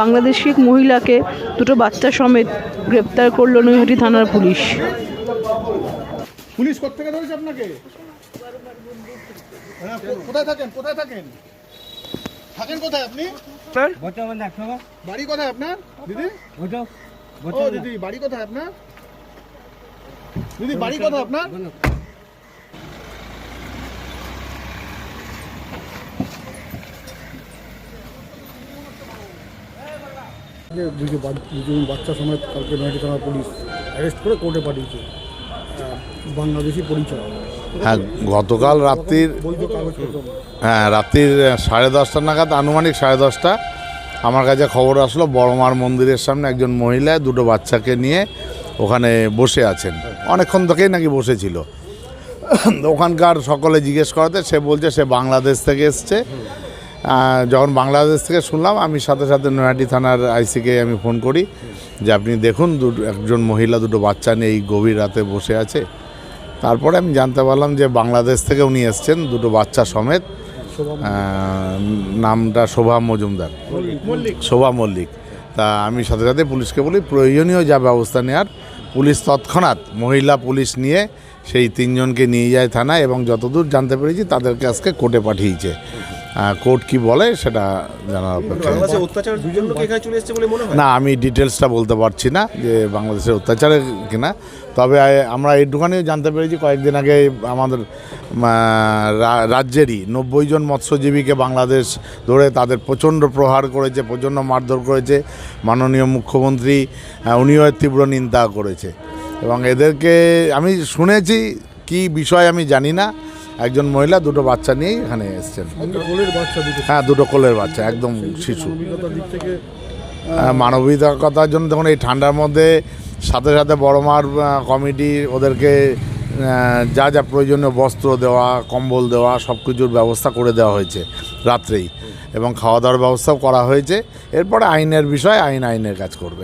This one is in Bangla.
বাংলাদেশি এক মহিলাকে দুটো বাচ্চা সমেত গ্রেপ্তার করল নৈহাটি থানার পুলিশ। পুলিশ কোথেকে ধরেছে আপনাকে? হ্যাঁ, কোথায় থাকেন? কোথায় থাকেন? থাকেন কোথায় আপনি? বাড়ি কোথায় আপনার দিদি? ও দিদি বাড়ি কোথায় আপনার? দিদি বাড়ি কোথায় আপনার? বা- দুজন বাচ্চা সমেত কালকে নয়টি থানা পুলিশ অ্যারেস্ট করে কোর্টে পাঠিয়েছে। বাংলাদেশি পরিচয়। হ্যাঁ গতকাল রাত্রির হ্যাঁ রাত্রির সাড়ে দশটা নাগাদ আনুমানিক সাড়ে দশটা আমার কাছে খবর আসলো বড়মার মন্দিরের সামনে একজন মহিলা দুটো বাচ্চাকে নিয়ে ওখানে বসে আছেন। অনেকক্ষণ থেকেই নাকি বসেছিল। ওখানকার সকলে জিজ্ঞেস করাতে সে বলছে সে বাংলাদেশ থেকে এসছে। যখন বাংলাদেশ থেকে শুনলাম আমি সাথে সাথে নয়াটি থানার আইসিকে আমি ফোন করি যে আপনি দেখুন দুটো একজন মহিলা দুটো বাচ্চা নিয়ে এই গভীর রাতে বসে আছে। তারপরে আমি জানতে পারলাম যে বাংলাদেশ থেকে উনি এসছেন দুটো বাচ্চা সমেত। নামটা শোভা মজুমদার। শোভা মল্লিক। তা আমি সাথে সাথে পুলিশকে বলি প্রয়োজনীয় যা ব্যবস্থা নেওয়ার পুলিশ তৎক্ষণাৎ মহিলা পুলিশ নিয়ে সেই তিনজনকে নিয়ে যায় থানায় এবং যতদূর জানতে পেরেছি তাদেরকে আজকে কোর্টে পাঠিয়েছে। কোর্ট কি বলে সেটা জানার অপেক্ষা না আমি ডিটেলসটা বলতে পারছি না যে বাংলাদেশের অত্যাচারে কিনা। তবে আমরা এইটুখানি জানতে পেরেছি কয়েকদিন আগে আমাদের রাজ্যেরই নব্বই জন মৎস্যজীবীকে বাংলাদেশ ধরে তাদের প্রচণ্ড প্রহার করেছে প্রচণ্ড মারধর করেছে। মাননীয় মুখ্যমন্ত্রী উনিও তীব্র নিন্দা করেছে। এবং এদেরকে আমি শুনেছি কি বিষয় আমি জানি না। একজন মহিলা দুটো বাচ্চা নিয়েই এখানে এসছেন। কোলের বাচ্চা দুটো হ্যাঁ দুটো কোলের বাচ্চা একদম শিশু। আহ, মানবিকতার জন্য তখন এই ঠান্ডার মধ্যে সাথে সাথে বড় মার কমিটি ওদেরকে যা যা প্রয়োজনীয় বস্ত্র দেওয়া কম্বল দেওয়া সব কিছুর ব্যবস্থা করে দেওয়া হয়েছে রাত্রেই। এবং খাওয়া দাওয়ার ব্যবস্থাও করা হয়েছে। এরপরে আইনের বিষয় আইন আইনের কাজ করবে।